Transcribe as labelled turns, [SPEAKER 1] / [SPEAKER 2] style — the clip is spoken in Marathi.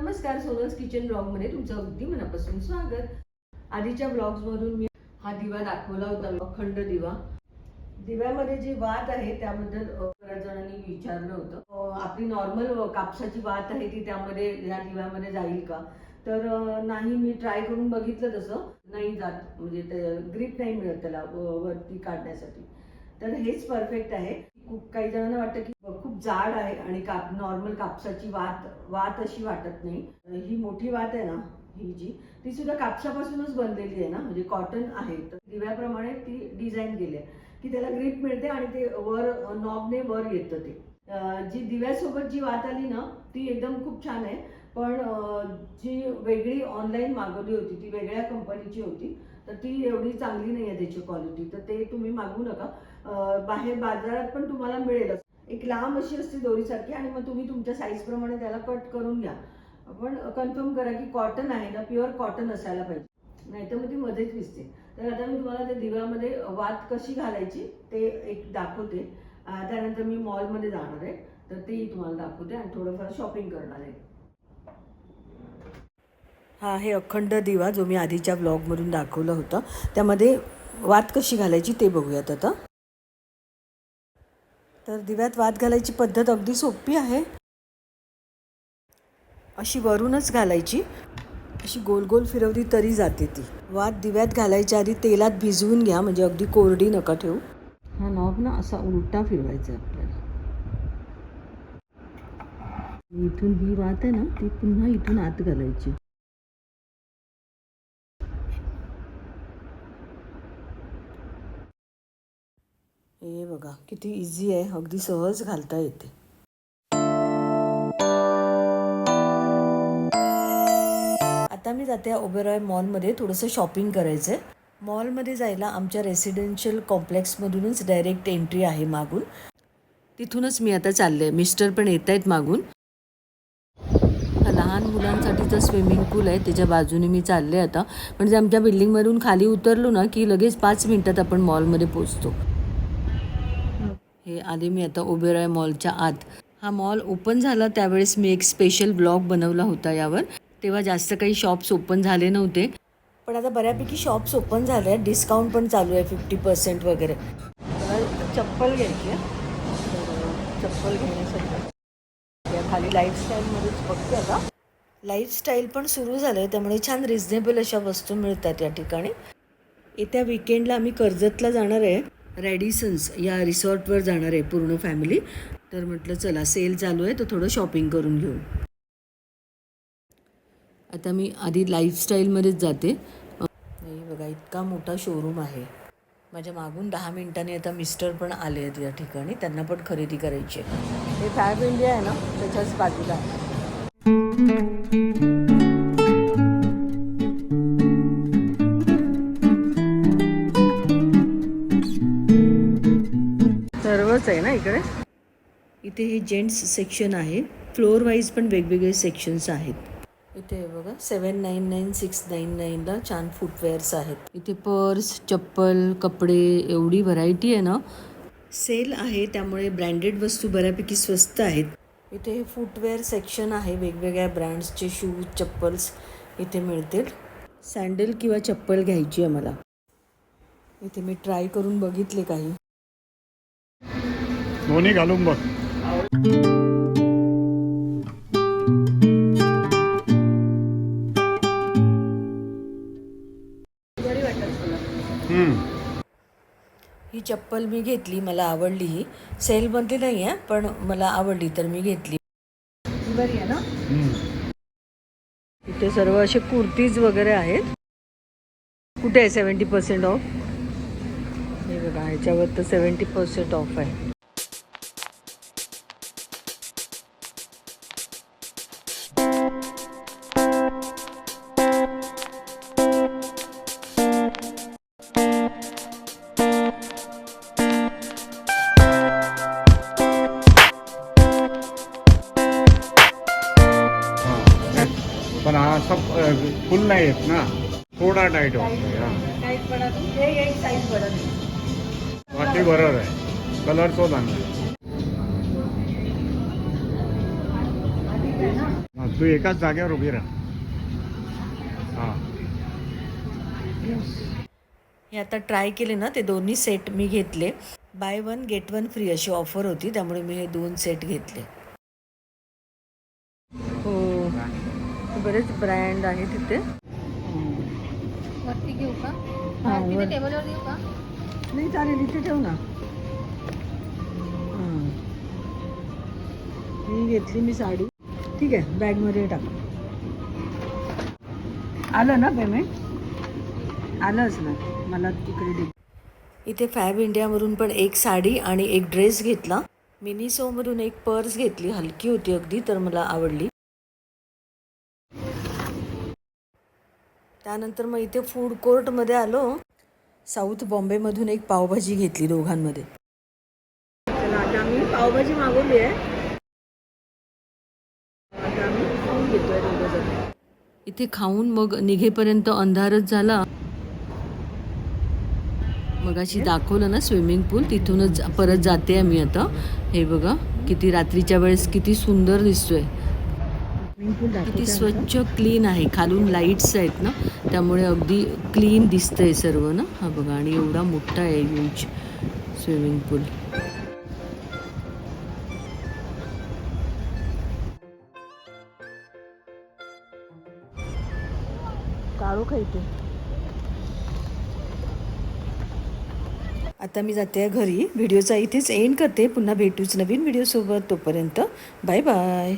[SPEAKER 1] नमस्कार सोनल्स किचन ब्लॉगमध्ये तुमचं अगदी मनापासून स्वागत. आधीच्या ब्लॉग्समधून मी हा दिवा दाखवला होता अखंड दिवा. दिव्यामध्ये जी वात आहे त्याबद्दल बऱ्याच जणांनी विचारलं होतं. आपली नॉर्मल कापसाची वात आहे ती त्यामध्ये या दिव्यामध्ये जाईल का? तर नाही मी ट्राय करून बघितलं तसं. नाही जात म्हणजे ते ग्रीप नाही मिळत त्याला वरती काढण्यासाठी. तर हेच परफेक्ट आहे. खूप काही जणांना वाटतं की खूप जाड आहे आणि काप नॉर्मल कापसाची वात वात अशी वाटत नाही. ही मोठी वात आहे ना ही जी ती सुद्धा कापसापासूनच बनलेली आहे ना म्हणजे कॉटन आहे. तर दिव्याप्रमाणे ती डिझाईन केली आहे. की त्याला ग्रीप मिळते आणि ते वर नॉबने वर येतं ते. जी दिव्यासोबत जी वात आली ना ती एकदम खूप छान आहे. पण जी वेगळी ऑनलाईन मागवली होती ती वेगळ्या कंपनीची होती तर ती एवढी चांगली नाही आहे त्याची क्वालिटी तर ते तुम्ही मागवू नका. बाहेर बाजारात पण तुम्हाला मिळेलच. एक लांब अशी असते दोरीसारखी आणि मग तुम्ही तुमच्या साईजप्रमाणे त्याला कट करून घ्या. पण कन्फर्म करा की कॉटन आहे ना प्युअर कॉटन असायला पाहिजे. नाहीतर मग ती मध्येच दिसते. तर आता मी तुम्हाला त्या दिव्यामध्ये वात कशी घालायची ते एक दाखवते. त्यानंतर मी मॉलमध्ये जाणार आहे. तर तेही तुम्हाला दाखवते आणि थोडंफार शॉपिंग करणार आहे. हा आहे अखंड दिवा जो मी आधीच्या ब्लॉगमधून दाखवलं होतं. त्यामध्ये वात कशी घालायची ते बघूयात आता. तर दिव्यात वात घालायची पद्धत अगदी सोपी आहे. अशी वरूनच घालायची. अशी गोल गोल फिरवली तरी जाते ती. वात दिव्यात घालायच्या आधी तेलात भिजवून घ्या म्हणजे अगदी कोरडी नका ठेवू. हा नॉब ना असा उलटा फिरवायचा आपल्याला. इथून ही वात आहे ना ती पुन्हा इथून आत घालायची. हे बघा किती इझी आहे. अगदी सहज घालता येते. आता मी जाते ओबेरॉय मॉलमध्ये थोडंसं शॉपिंग करायचं आहे मॉलमध्ये जायला आमच्या रेसिडेन्शियल कॉम्प्लेक्समधूनच डायरेक्ट एंट्री आहे मागून. तिथूनच मी आता चालले आहे. मिस्टर पण येत आहेत मागून. लहान मुलांसाठीचं स्विमिंग पूल आहे. त्याच्या बाजूने मी चालले आता. म्हणजे आमच्या बिल्डिंगमधून खाली उतरलो ना की लगेच पाच मिनटात आपण मॉलमध्ये पोचतो हे आधी मी आता ओबेरॉय मॉलच्या आत. हा मॉल ओपन झाला त्यावेळेस मी एक स्पेशल ब्लॉग बनवला होता यावर. तेव्हा जास्त काही शॉप्स ओपन झाले नव्हते. पण आता बऱ्यापैकी शॉप्स ओपन झाले आहेत डिस्काउंट पण चालू आहे फिफ्टी पर्सेंट वगैरे. चप्पल घ्यायची आहे. चप्पल घेण्यासाठी. खाली लाईफस्टाईलमध्येच बघते आता. लाईफस्टाईल पण सुरू झालं आहे त्यामुळे छान रिझनेबल अशा वस्तू मिळतात या ठिकाणी. येत्या विकेंडला आम्ही कर्जतला जाणार आहे. रॅडिसन्स या रिसॉर्टवर जाणार आहे पूर्ण फॅमिली. तर म्हटलं चला सेल चालू आहे तर थोडं शॉपिंग करून घेऊ. आता मी आधी लाईफस्टाईलमध्येच जाते. नाही बघा इतका मोठा शोरूम आहे. माझ्या मागून दहा मिनिटांनी आता मिस्टर पण आले आहेत या ठिकाणी. त्यांना पण खरेदी करायची आहे. हे फॅब इंडिया आहे ना त्याच्याच बाजूला. आहे सर्वच आहे ना इकडे? इथे हे जेंट्स सेक्शन आहे. फ्लोअर वाईज पण वेगवेगळे सेक्शन्स आहेत. इथे बघा seven nine nine six nine नाईनला छान फुटवेअर्स आहेत. इथे पर्स चप्पल कपडे एवढी व्हरायटी आहे ना. सेल आहे त्यामुळे ब्रँडेड वस्तू बऱ्यापैकी स्वस्त आहेत. इथे हे फुटवेअर सेक्शन आहे वेगवेगळ्या ब्रँड्सचे शूज चप्पल्स इथे मिळतील. सँडल किंवा चप्पल घ्यायची आहे मला. इथे मी ट्राय करून बघितले काही.
[SPEAKER 2] दोन्ही घालून बघ.
[SPEAKER 1] ही चप्पल मी घेतली मला आवडली ही. सेलमधली नाही आहे पण मला आवडली तर मी घेतली. बरी आहे ना?
[SPEAKER 2] हम्म.
[SPEAKER 1] इथे सर्व असे कुर्तीज वगैरे आहेत. कुठे आहे? सेवन्टी पर्सेंट ऑफ हे बघा ह्याच्यावर तर सेवन्टी पर्सेंट ऑफ आहे.
[SPEAKER 2] फुल नाही येत ना? थोडा टाईट वाटतो हा
[SPEAKER 1] टाईट पडा एक साईज पडत
[SPEAKER 2] बाकी बरोबर आहे. कलर तो चांगला आहे. हा, तू एकाच जागेवर उभी राहा. हा.
[SPEAKER 1] हे आता ट्राय केले ना ते दोन्ही सेट मी घेतले. Buy one get one free अशी ऑफर होती त्यामुळे मी हे दोन सेट घेतले हो बरेच ब्रँड आहे तिथे.
[SPEAKER 3] वरती घेऊ का?
[SPEAKER 1] हा,
[SPEAKER 3] तिथे
[SPEAKER 1] वर-
[SPEAKER 3] टेबलवर घेऊ का?
[SPEAKER 1] नाही चालेल इथे ठेव ना. हां. ही घेतली मी साडी. ठीक आहे बॅगमध्ये टाक. आलं ना पेमेंट आलंच ना मला तिकडे दे. इथे फॅब इंडियावरून पण एक साडी आणि एक ड्रेस घेतला. मिनिसोमधून एक पर्स घेतली. हलकी होती अगदी तर मला आवडली. त्यानंतर मग इथे फूड कोर्टमध्ये आलो. साऊथ बॉम्बेमधून एक पावभाजी घेतली दोघांमध्ये. आता आम्ही पावभाजी मागवली आहे आता आम्ही घेतोय इथे खाऊन मग निघेपर्यंत अंधारच झाला. मग अशी दाखवलं ना स्विमिंग पूल तिथूनच परत जाते आहे मी आता. हे बघा किती रात्रीच्या वेळेस किती सुंदर दिसतोय. किती स्वच्छ क्लीन आहे. खालून लाईट्स आहेत ना त्यामुळे अगदी क्लीन दिसतंय सर्व ना? हा बघा आणि एवढा मोठा आहे ह्यूज स्विमिंग पूल काळू खायते आता मी जाते घरी. व्हिडिओचा इथेच एंड करते. पुन्हा भेटूच नवीन व्हिडिओसोबत तोपर्यंत बाय बाय